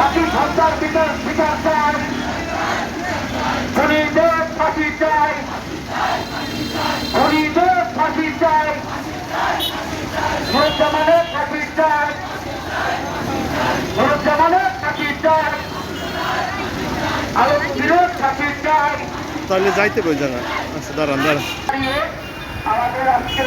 জাতি সত্তার বিকাশ বিচার চাই। খুনিদের ফাঁসি চাই। খুনিদের ফাঁসি চাই। নুরুজ্জামানের ফাঁসি চাই। নুরুজ্জামানের ফাঁসি চাই। আলমগীরের ফাঁসি চাই। তাহলে যাইতে কই জানা? আচ্ছা দাঁড়ান দাঁড়ান। আমাদের আজকে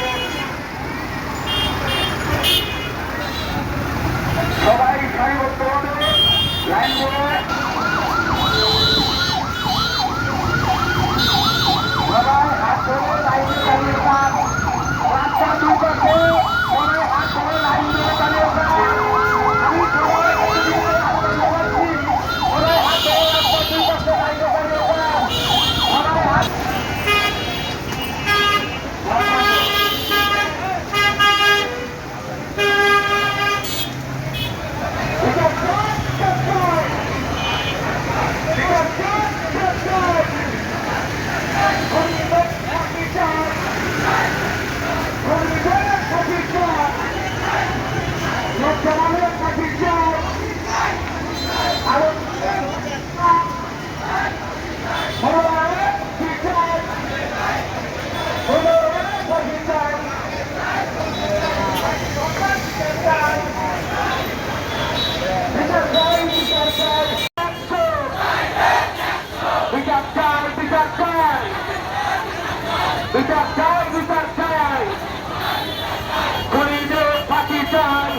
বিচার বিচার চাই বিচার চাই। খুনিদের ফাঁসি চাই।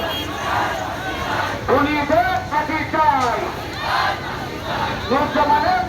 খুনিদের ফাঁসি চাই। নুরজামানের